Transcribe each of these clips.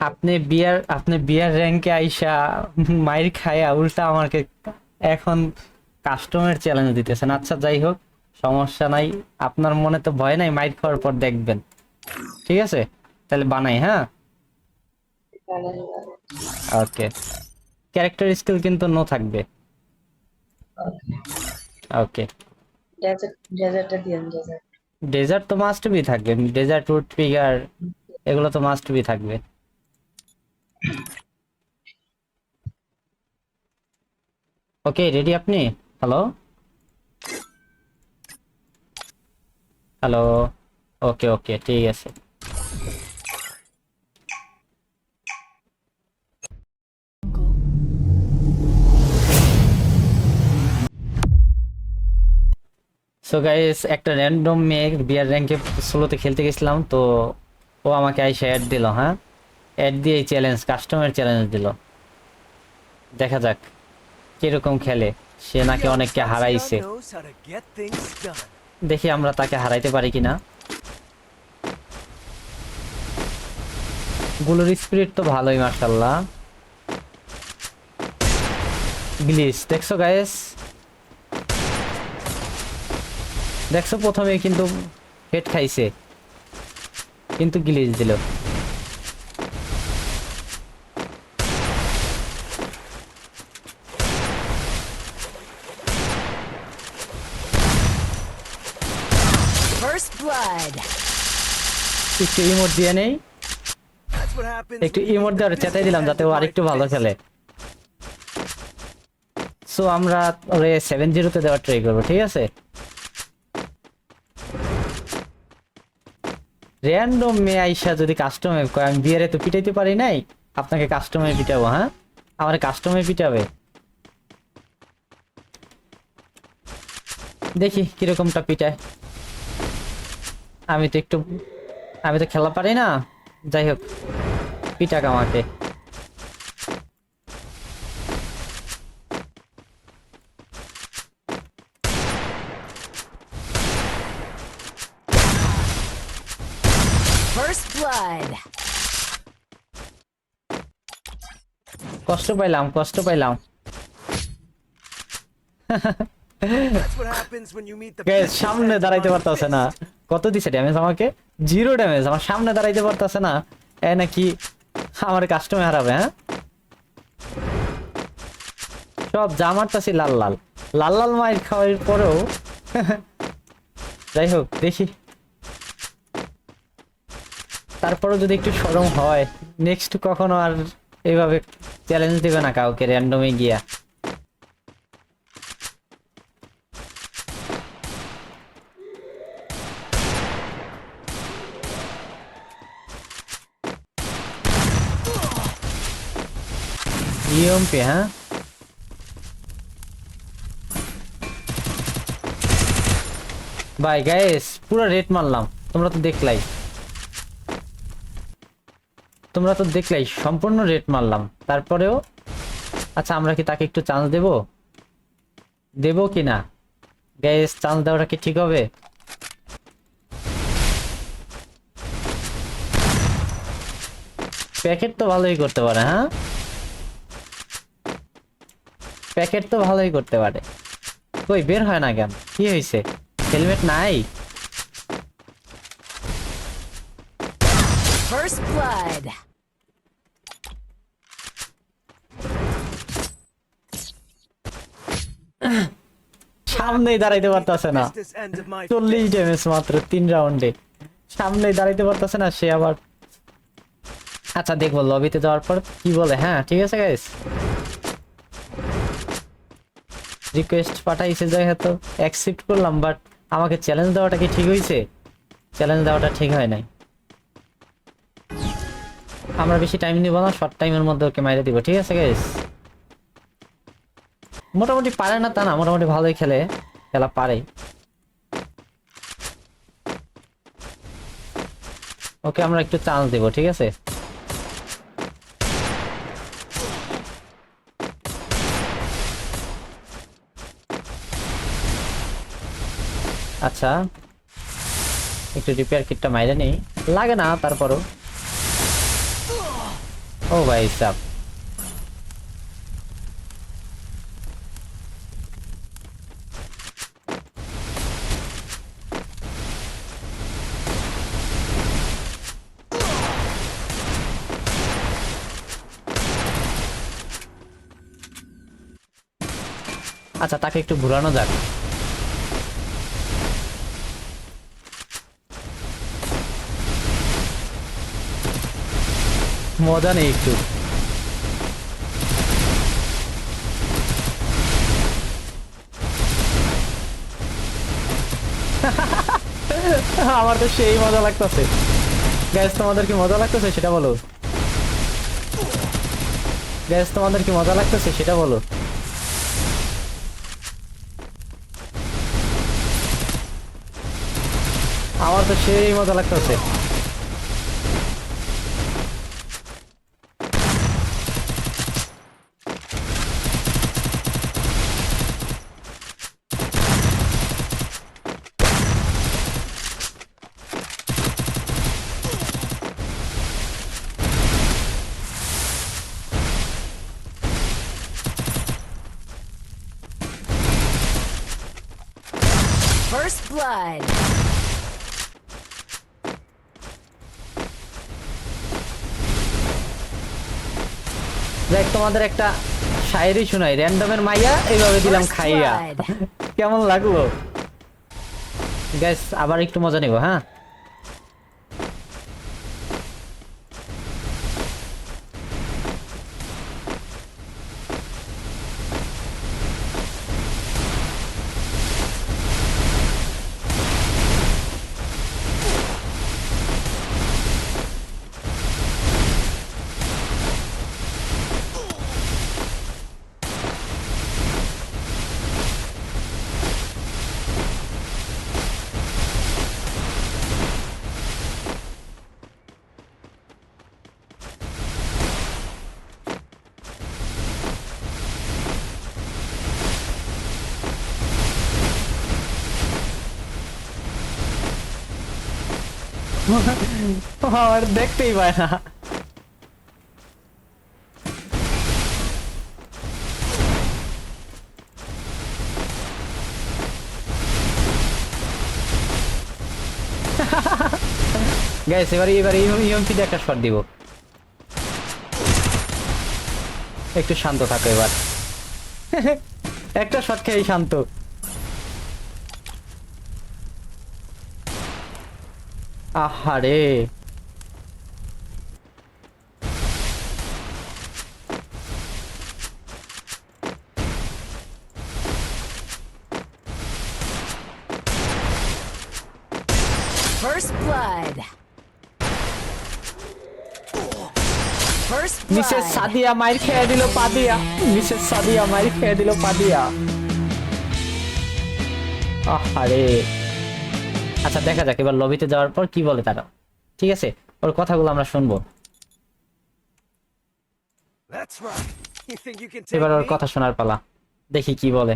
আপনি বিয়ার আপনি বিয়ার র্যাঙ্কে আইসা মাইর খায়া উল্টা আমাকে এখন কাস্টমার চ্যালেঞ্জ দিতেছেন। আচ্ছা যাই হোক সমস্যা নাই। আপনার মনে তো ভয় নাই মাইর খাওয়ার পর দেখবেন। ঠিক আছে? তাহলে বানাই হ্যাঁ? ওকে। ক্যারেক্টার স্কিল কিন্তু নো থাকবে। ওকে। ডেজার্টটা ডেজার্ট তো মাস্ট বি থাকবে। ডেজার্ট উড ফিগার এগুলো তো মাস্ট বি থাকবে। ওকে রেডি আপনি? হ্যালো হ্যালো ওকে ওকে ঠিক আছে। সো গাইস একটা র্যান্ডম মেয়ে বিয়ার র্যাঙ্কে সোলোতে খেলতে গেছিলাম, তো ও আমাকে আইসে অ্যাড দিল হ্যাঁ? অ্যাড দিয়ে চ্যালেঞ্জ কাস্টমার চ্যালেঞ্জ দিল। দেখা যাক। কীরকম খেলে? সে নাকি অনেককে হারাইছে. দেখি আমরা তাকে হারাইতে পারি কিনা। গুলোর স্পিরিট তো ভালোই মার্শাল্লাহ গ্লিচ দেখছ গায়েস দেখছ প্রথমে কিন্তু হেড খাইছে। কিন্তু গ্লিচ দিল First blood. একটু ইমোট দিয়ে নেই. একটু ইমোট চেতাই দিলাম যাতে ও আরেকটু ভালো খেলে। সো আমরা ওরে সেভেন জিরোতে দেওয়ার ট্রাই করব, ঠিক আছে? র্যান্ডম মেয়ে আইসা যদি কাস্টমে কয়, আমি বিয়ারে তো পিটাইতে পারি নাই, আপনাকে কাস্টমে পিটাবো হ্যাঁ? আমার কাস্টমে পিটাবে। দেখি কিরকমটা পিটায়। আমি তো একটু আমি তো খেলা পারি না। যাই হোক পিটাক আমাকে কষ্ট পাইলাম কষ্ট পাইলাম। সামনে দাঁড়াইতে পারতেছে না। কত দিছে ড্যামেজ আমাকে? জিরো ড্যামেজ আমার সামনে দাঁড়াইতে পারতাছে না। এ নাকি আমার কাস্টমার হারাবে হ্যাঁ? সব যা মারতাছি লাল লাল। লাল লাল মাইর খাওয়ার পরেও, যাই হোক, দেখি। তারপরেও যদি একটু সরম হয় নেক্সট কখনো আর এইভাবে চ্যালেঞ্জ দিবে না কাউকে র্যান্ডমে গিয়া। ইএমপি হ্যাঁ ভাই গাইস পুরো রেট মারলাম। তোমরা তো দেখলাই। তোমরা তো দেখলাই, সম্পূর্ণ রেট মারলাম। তারপরেও আচ্ছা আমরা কি তাকে একটু চান্স দেব? দেব কি না? গাইস চান্স দেওয়াটা কি ঠিক হবে? প্যাকেট তো ভালোই করতে পারে হ্যাঁ? প্যাকেট তো ভালোই করতে পারে। কই বের হয় না কেন? কি হয়েছে হেলমেট নাই? First blood. সামনেই দাঁড়াইতে পারতাছে না। চল্লিশ. ড্যামেজ মাত্র তিন রাউন্ডে সামনেই দাঁড়াইতে পারতাছে না সে আবার আচ্ছা দেখব লবিতে যাওয়ার পর কি বলে। হ্যাঁ ঠিক আছে গাইস রিকোয়েস্ট পাঠাইছে, যাই হয়তো অ্যাকসেপ্ট করলাম বাট আমাকে চ্যালেঞ্জ দেওয়াটা কি ঠিক হয়েছে চ্যালেঞ্জ দেওয়াটা ঠিক হয় নাই। আমরা বেশি টাইম নিব না শর্ট টাইমের মধ্যে ওকে মাইরে দিব, ঠিক আছে গাইস মোটামুটি পারে না তা না, মোটামুটি ভালোই খেলে, খেলা পারে। ওকে আমরা একটু চান্স দেব, ঠিক আছে? আচ্ছা। একটু রিপেয়ার কিটটা মাইরে নেই। লাগে না তারপরও। ও ভাই সাব। আচ্ছা তাকে একটু ঘুরানো যাক। মজা নেই একটু। আমার তো সেই মজা লাগতেছে। গ্যাস তোমাদের কি মজা লাগতেছে সেটা বলো। গ্যাস তোমাদের কি মজা লাগতেছে সেটা বলো। আমার তো সেই মজা লাগতেছে। First blood. দেখ তোমাদের একটা শায়েরি শোনাই র্যান্ডমের মাইয়া এইভাবে দিলাম খাইয়া. কেমন লাগল গ্যাস আবার একটু মজা নিব হ্যাঁ আমার দেখতেই পায় না। গাইস এবার এবার ইএমপি দিয়ে একটা শট দিব। একটু শান্ত থাকো এবার। একটা শট খেয়ে শান্ত। আহারে First blood. মিসেস. সাদিয়া মাইর খেয়ে দিল পাদিয়া মিসেস সাদিয়া মাইর খেয়ে দিল পাদিয়া আহারে আচ্ছা দেখা যাক এবার লবিতে যাওয়ার পর কি বলে তারা। ঠিক আছে? ওর কথাগুলো আমরা শুনব। এবার ওর কথা শোনার পালা। দেখি কি বলে।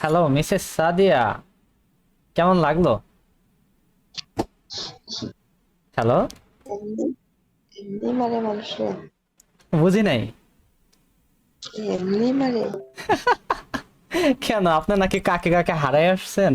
Hello Mrs Sadia. কেমন লাগল? হ্যালো মানুষে বুঝি নাই। এমনি মারে কেন? আপনি নাকি কাকে কাকে হারাই আসছেন?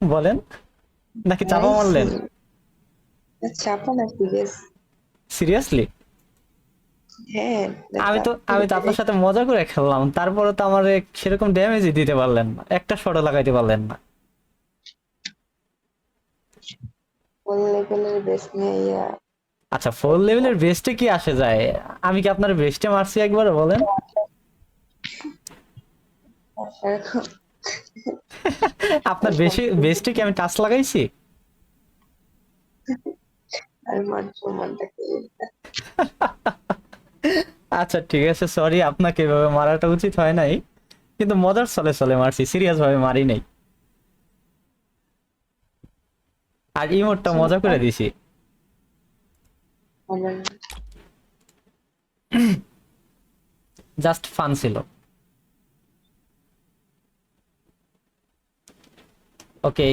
বলেন। নাকি চাপা মারলেন? চাপা না সিরিয়াস সিরিয়াসলি হ্যাঁ আমি তো আমি তো আপনার সাথে মজা করে খেললাম। তারপরে তো আমার সেরকম ড্যামেজই দিতে পারলেন না। একটা শটও লাগাইতে পারলেন না। নিয়ে ইয়া। আচ্ছা ফোর লেভেলের বেস্টে কি আসে যায়? আমি কি আপনার বেস্টে মারছি একবার বলেন? আপনার বেশি বেস্টে কি আমি টাচ লাগাইছি? আচ্ছা ঠিক আছে সরি আপনাকে এভাবে মারাটা উচিত হয় নাই। কিন্তু মজার চলে চলে মারছি সিরিয়াস ভাবে মারি নাই। আর ইমোটটা মজা করে দিছি। জাস্ট ফান ছিল। ওকে